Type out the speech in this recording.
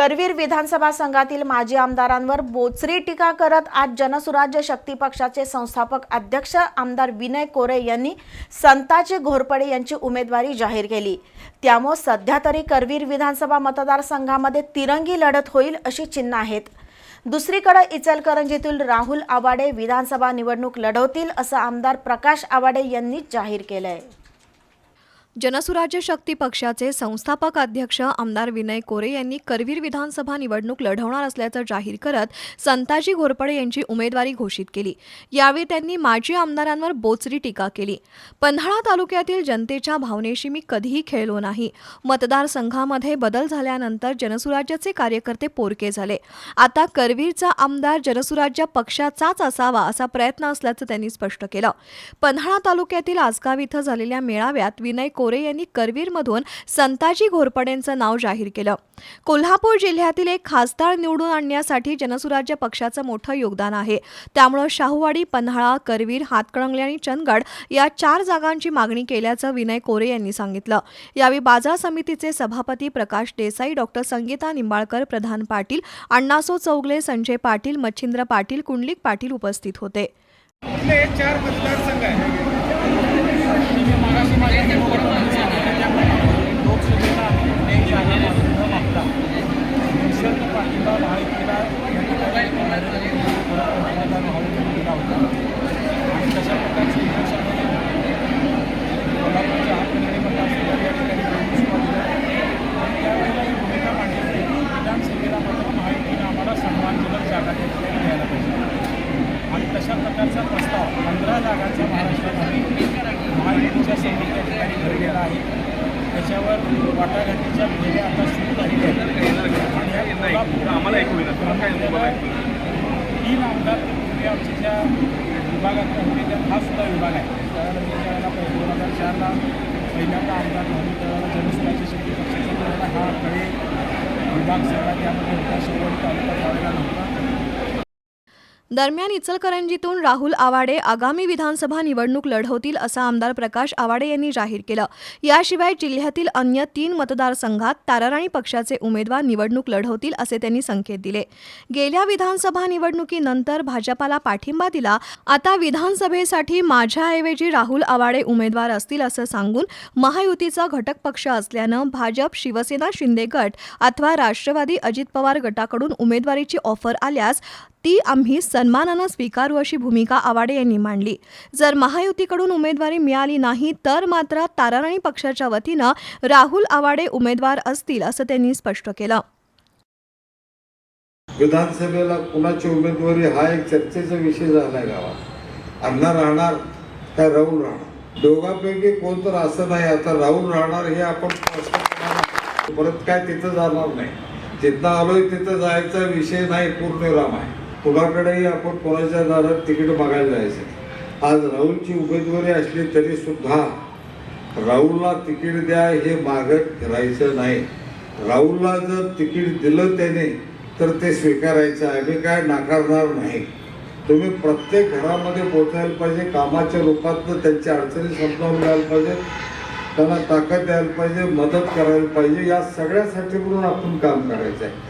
करवीर विधानसभा संघातील माजी आमदारांवर बोचरी टीका करत आज जनसुराज्य शक्ती पक्षाचे संस्थापक अध्यक्ष आमदार विनय कोरे यांनी संताजी घोरपडे यांची उमेदवारी जाहीर केली. त्यामुळे सध्या तरी करवीर विधानसभा मतदारसंघामध्ये तिरंगी लढत होईल अशी चिन्ह आहेत. दुसरीकडे इचलकरंजीतील राहुल आवाडे विधानसभा निवडणूक लढवतील असं आमदार प्रकाश आवाडे यांनी जाहीर केलंय. जनसुराज्य शक्ती पक्षाचे संस्थापक अध्यक्ष आमदार विनय कोरे यांनी करवीर विधानसभा निवडणूक लढवणार असल्याचं जाहीर करत संताजी घोरपडे यांची उमेदवारी घोषित केली. यावेळी त्यांनी माजी आमदारांवर बोचरी टीका केली. पन्हाळा तालुक्यातील जनतेच्या भावनेशी मी कधीही खेळलो नाही. मतदारसंघामध्ये बदल झाल्यानंतर जनसुराज्याचे कार्यकर्ते पोरके झाले. आता करवीरचा आमदार जनसुराज्य पक्षाचाच असावा असा प्रयत्न असल्याचं त्यांनी स्पष्ट केलं. पन्हाळा तालुक्यातील आसगाव इथं झालेल्या मेळाव्यात विनय कोरे यांनी करवीरमधून संताजी घोरपडेंचं नाव जाहीर केलं. कोल्हापूर जिल्ह्यातील एक खासदार निवडून आणण्यासाठी जनसुराज्य पक्षाचं मोठं योगदान आहे. त्यामुळं शाहूवाडी पन्हाळा करवीर हातकणंगले आणि चंदगड या चार जागांची मागणी केल्याचं विनय कोरे यांनी सांगितलं. यावेळी बाजार समितीचे सभापती प्रकाश देसाई डॉक्टर संगीता निंबाळकर प्रधान पाटील अण्णासो चौगले संजय पाटील मच्छिंद्र पाटील कुंडलिक पाटील उपस्थित होते. चार मतदारसंघ निसर्ग पाठिंबा महायुतीला मतदान दिला होता आणि तशा प्रकारचे यश कोल्हापूरच्या हातकणंगले मतदारसंघात या ठिकाणी निवडणूक सुरुवात त्यावेळेला ही भूमिका मांडली होती की विधानसभेला मात्र महायुतीने आम्हाला सन्मानजनक जागा त्या ठिकाणी द्यायला पाहिजे आणि तशा प्रकारचा प्रस्ताव पंधरा जागांचा महाराष्ट्रात आम्ही महायुतीच्या समोर त्या ठिकाणी भरलेला आहे त्याच्यावर वाटाघाटीच्या भेगा आता सुरू झालेल्या आहेत कोल्हापूर आम्हाला ऐकू येईल काय तुम्हाला ऐकू येईल? तीन आमदार ते आमच्या ज्या विभागातले होते हा सुद्धा विभाग आहे त्यावेळेला दोन हजार चारला पहिल्यांदा आमदार म्हणून त्यावेळेला जनसुराज्य शक्ती पक्षाचा हा कळे विभाग सगळा त्यामध्ये होता. शेवटी तालुका त्यावेळेला नव्हता. दरम्यान इचलकरंजीतून राहुल आवाडे आगामी विधानसभा निवडणूक लढवतील असं आमदार प्रकाश आवाडे यांनी जाहीर केलं. याशिवाय जिल्ह्यातील अन्य तीन मतदारसंघात ताराराणी पक्षाचे उमेदवार निवडणूक लढवतील असे त्यांनी संकेत दिले. गेल्या विधानसभा निवडणुकीनंतर भाजपाला पाठिंबा दिला. आता विधानसभेसाठी माझ्याऐवजी राहुल आवाडे उमेदवार असतील असं सांगून महायुतीचा घटक पक्ष असल्यानं भाजप शिवसेना शिंदे गट अथवा राष्ट्रवादी अजित पवार गटाकडून उमेदवारीची ऑफर आल्यास ती आम्ही सन्मानानं स्वीकारू अशी भूमिका आवाडे यांनी मांडली. जर महायुतीकडून उमेदवारी मिळाली नाही तर मात्र ताराराणी पक्षाच्या वतीनं राहुल आवाडे उमेदवार असतील असं त्यांनी स्पष्ट केलं. विधानसभेला कुणाची उमेदवारी हा एक चर्चेचा विषय झालाय गावात. अण्णा राहणार काय राहुल राहणार? दोघांपैकी कोण तर असं नाही. आता राहुल राहणार हे आपण परत काय तिथं जाणार नाही. जिथं आलोय तिथं जायचा विषय नाही पूर्णविराम आहे. कुणाकडेही आपण कोणाच्या दारात तिकीट मागायला जायचं. आज राहुलची उमेदवारी असली तरी सुद्धा राहुलला तिकीट द्या हे मागत राहायचं नाही. राहुलला जर तिकीट दिलं त्याने तर ते स्वीकारायचं. आहे काय नाकारणार नाही. तुम्ही प्रत्येक घरामध्ये पोचायला पाहिजे कामाच्या रूपातनं त्यांच्या अडचणी समजावून द्यायला पाहिजे त्यांना ताकद द्यायला पाहिजे मदत करायला पाहिजे. या सगळ्यासाठी म्हणून आपण काम करायचं आहे.